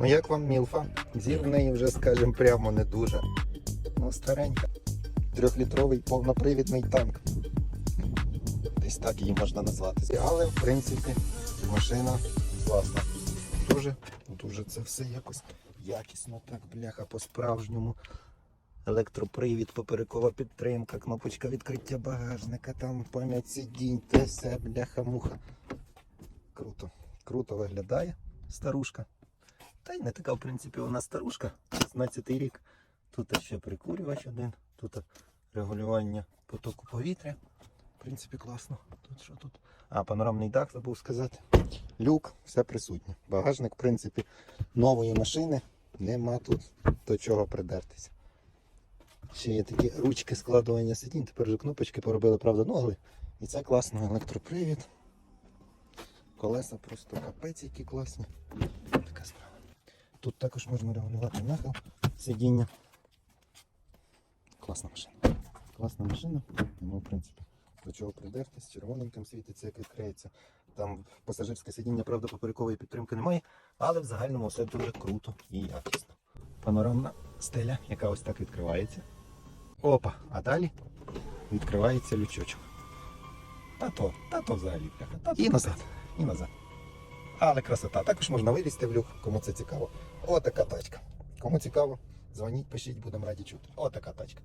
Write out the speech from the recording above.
Ну як вам Мілфа? Зір в неї вже, скажімо, прямо не дуже. Ну, старенька. Трьохлітровий повнопривідний танк. Десь так її можна назвати. Але, в принципі, машина класна. Дуже, дуже це все якось якісно, так, бляха, по-справжньому. Електропривід, поперекова підтримка, кнопочка відкриття багажника, там пам'ять сидінь, те все, бляха-муха. Круто. Круто виглядає старушка. Та й не така, в принципі, вона старушка. 16 рік. Тут ще прикурювач один, тут регулювання потоку повітря. В принципі, класно. Тут що тут? А, панорамний дах забув сказати. Люк, все присутнє. Багажник, в принципі, нової машини. Нема тут до чого придертися. Ще є такі ручки складування сидінь. Тепер вже кнопочки поробили, правда, але і це класно, електропривід. Колеса просто капець, які класні. Тут також можна регулювати нахил сидіння. Класна машина. Класна машина. Тому, в принципі, до чого придертись. Червоненьким світиться, як відкриється. Там пасажирське сидіння, правда, поперекової підтримки немає, але в загальному все дуже круто і якісно. Панорамна стеля, яка ось так відкривається. Опа, а далі відкривається лючочок. Та то, та то взагалі. Та і назад, і назад. Але красота. Також можна вилізти в люк, кому це цікаво. Отака тачка. Кому цікаво, дзвоніть, пишіть, будемо раді чути. Отака тачка.